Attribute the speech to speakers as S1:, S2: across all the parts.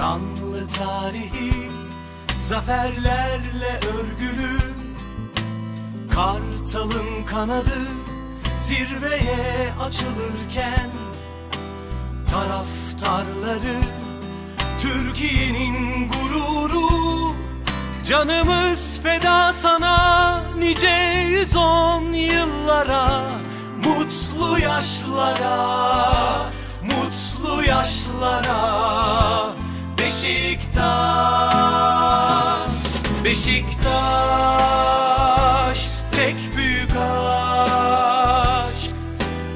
S1: Şanlı tarihi zaferlerle örgülü. Kartalın kanadı zirveye açılırken Taraftarları Türkiye'nin gururu. Canımız feda sana nice yüz on yıllara Mutlu yaşlara, mutlu yaşlara Beşiktaş tek büyük aşk.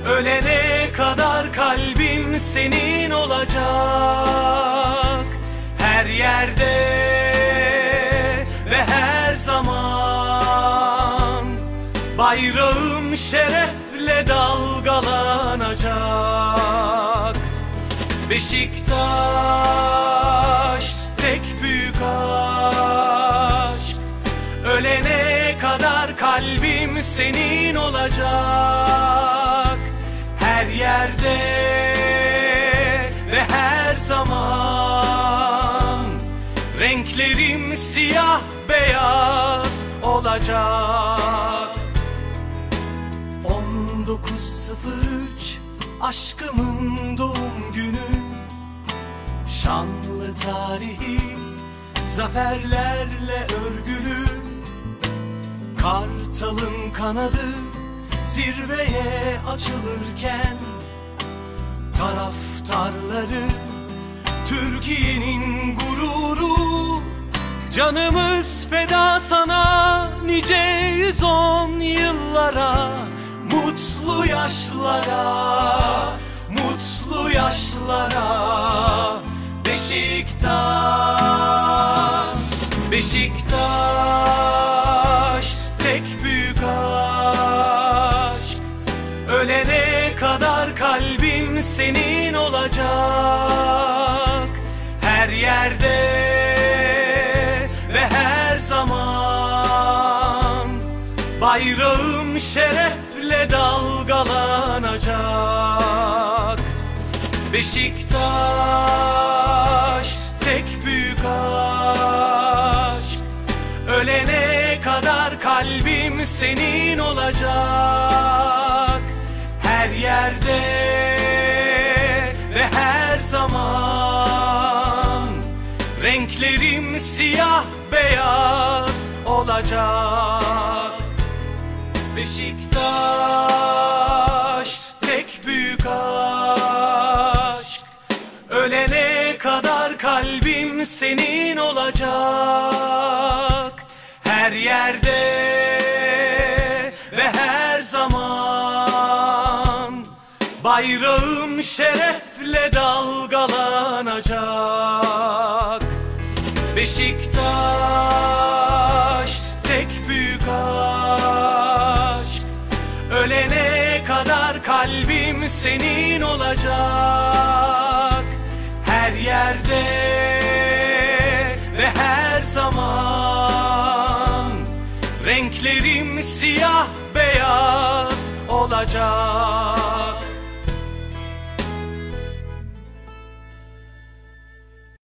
S1: Ölene kadar kalbim senin olacak. Her yerde ve her zaman Bayrağım şerefle dalgalanacak. Beşiktaş kalbim senin olacak. Her yerde ve her zaman Renklerim siyah beyaz olacak. 1903 aşkımın doğum günü. Şanlı tarihi zaferlerle örgülü Kartalın kanadı zirveye açılırken Taraftarları Türkiye'nin gururu Canımız feda sana nice yüz on yıllara Mutlu yaşlara, mutlu yaşlara. Beşiktaş, Beşiktaş tek büyük aşk. Ölene kadar kalbim senin olacak. Her yerde ve her zaman Bayrağım şerefle dalgalanacak. Beşiktaş tek büyük kalbim senin olacak. Her yerde ve her zaman Renklerim siyah beyaz olacak. Beşiktaş tek büyük aşk. Ölene kadar kalbim senin olacak Her yerde ve her zaman Bayrağım şerefle dalgalanacak. Beşiktaş tek büyük aşk Ölene kadar kalbim senin olacak. Her yerde ve her zaman Renklerim siyah beyaz olacak